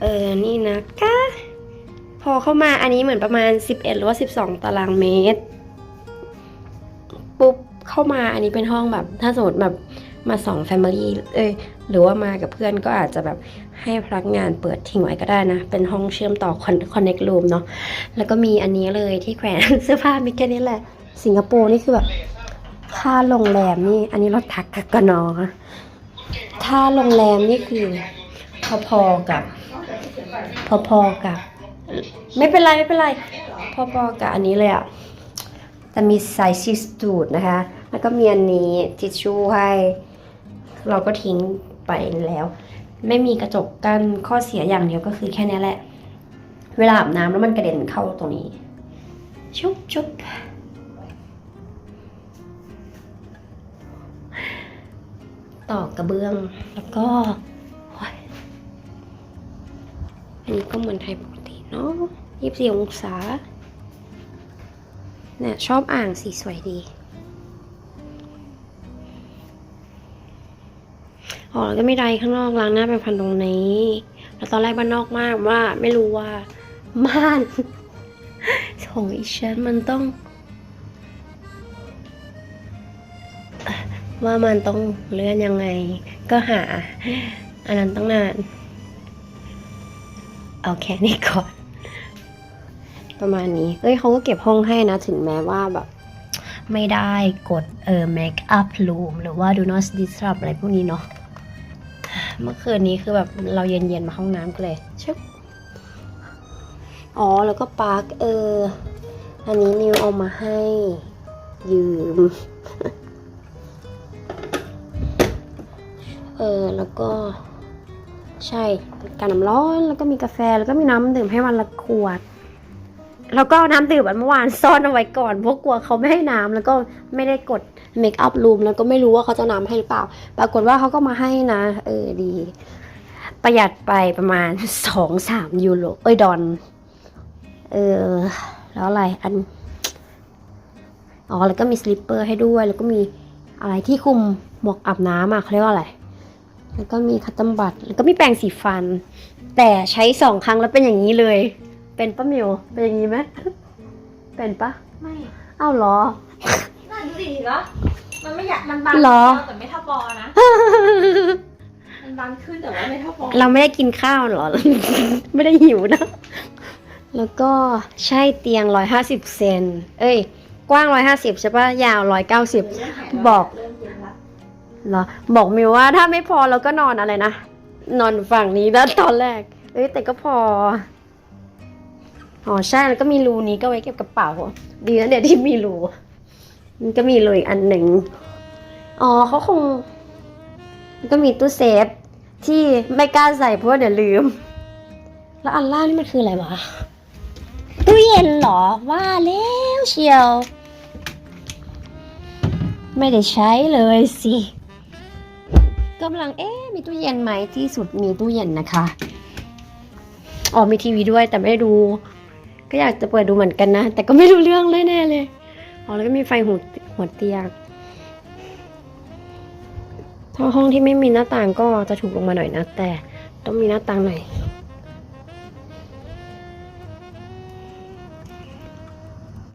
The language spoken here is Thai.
เออ นี่นะคะ พอเข้ามาอันนี้เหมือนประมาณ 11 หรือว่า 12 ตารางเมตร ปุ๊บ เข้ามาอันนี้เป็นห้องแบบ ถ้าสมมติแบบมาสองแฟมิลี่เอ้ย หรือว่ามากับเพื่อนก็อาจจะแบบให้พนักงานเปิดทิ้งไว้ก็ได้นะ เป็นห้องเชื่อมต่อ connect room เนาะ แล้วก็มีอันนี้เลยที่แขวนเสื้อผ้ามีแค่นี้แหละ สิงคโปร์นี่คือแบบค่าโรงแรมนี่ อันนี้เราทักกับกนอค่าโรงแรมนี่คือพอๆกับ พอๆกับ ไม่เป็นไรไม่เป็นไร พอๆกับอันนี้เลยอะแต่มีไซซิสตูดนะคะ แล้วก็มีอันนี้ทิชชู่ให้ เราก็ทิ้งไปแล้ว ไม่มีกระจกกั้นข้อเสียอย่างเดียวก็คือแค่นี้แหละ เวลาอาบน้ำแล้วมันกระเด็นเข้าตรงนี้ ชุบชุบต่อกระเบื้องแล้วก็ นนี้ก็เหมือนไทยปกติเนาะยี่สิบสี่องศา เนี่ยชอบอ่างสีสวยดีอ๋อแล้วก็ไมีไดร์ข้างนอกล้างหน้าเป็นพันตรงนี้ แล้วตอนแรกบ้านนอกมากว่าไม่รู้ว่าม่านของอีฉันมันต้อง ว่ามันต้องเลื่อนยังไง ก็หา อันนั้นต้องนาน เอาแค่นี้ก่อน ประมาณนี้เอ้ยเขาก็เก็บห้องให้นะ ถึงแม้ว่าแบบ ไม่ได้กดเออ make up room หรือว่า do not disturb อะไรพวกนี้เนาะเมื่อคืนนี้คือแบบเราเย็นๆมาห้องน้ำกันเลยชึบอ๋อ แล้วก็ปาร์คเออ อันนี้นิวเอามาให้ยืม เออ แล้วก็ ใช่การน้ำร้อนแล้วก็มีกาแฟแล้วก็มีน้ำดื่มให้วันละขวด แล้วก็น้ำดื่มอันเมื่อวานซ่อนเอาไว้ก่อนเพราะกลัวเขาไม่ให้น้ำแล้วก็ไม่ได้กดเมคอัพรูมแล้วก็ไม่รู้ว่าเขาจะน้ำให้หรือเปล่า ปรากฏว่าเขาก็มาให้นะ เออดี ประหยัดไปประมาณสองสามยูโรเอ้ยดอลเออแล้วอะไรอันอ๋อแล้วก็มีสลิปเปอร์ให้ด้วย แล้วก็มีอะไรที่คุมหมวกอาบน้ำอะเขาเรียกว่าอะไร แล้วก็มีคัตเตอร์บัตแล้วก็มีแปรงสีฟัน แต่ใช้สองครั้งแล้วเป็นอย่างนี้เลย เป็นป้ามิวเป็นอย่างนี้ไหมเป็นปะไม่อ้าวเหรอนั่นสิเหรอมันไม่อยากมันบานเหรอแต่ไม่เท่าปอนะมันบานขึ้นแต่ว่าไม่เท่าปอเราไม่ได้กินข้าวเหรอ ไม่ได้หิวนะ แล้วก็ใช่เตียงร้อยห้าสิบเซนเอ้ย กว้างร้อยห้าสิบใช่ปะยาวร้อยเก้าสิบบอก เหรอบอกมิวว่าถ้าไม่พอเราก็นอนอะไรนะ นอนฝั่งนี้นะตอนแรก เอ้ยแต่ก็พอ อ๋อใช่แล้วก็มีรูนี้ก็ไว้เก็บกระเป๋า ดีนะเนี่ยที่มีรูมันก็มีรูอีกอันหนึ่งอ๋อเขาคง ก็มีตู้เซฟที่ไม่กล้าใส่เพราะเดี๋ยวลืม แล้วอันล่างนี่มันคืออะไรวะตู้เย็นเหรอว่าแล้วเชียว ไม่ได้ใช้เลยสิ กำลังเอ๊ะมีตู้เย็นไหมที่สุดมีตู้เย็นนะคะอ๋อมีทีวีด้วยแต่ไม่ด้ดู ก็อยากจะเปิดดูเหมือนกันนะ แต่ก็ไม่รู้เรื่องเลยแน่เลยอ๋อแล้วก็มีไฟหัวหัวเตียงถ้าห้องที่ไม่มีหน้าต่างก็จะถูกลงมาหน่อยนะ แต่ต้องมีหน้าต่างหน่อย